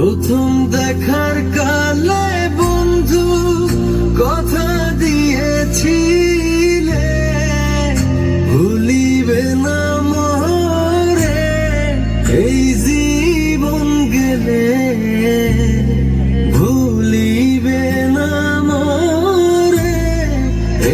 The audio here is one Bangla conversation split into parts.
প্রথম দেখার কালে বন্ধু কথা দিয়েছিলে। ভুলিবে না মরে, এই জীবন গেলে। ভুলিবে না মরে,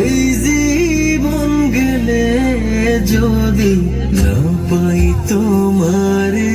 এই জীবন গেলে। যদি না পাই তোমারে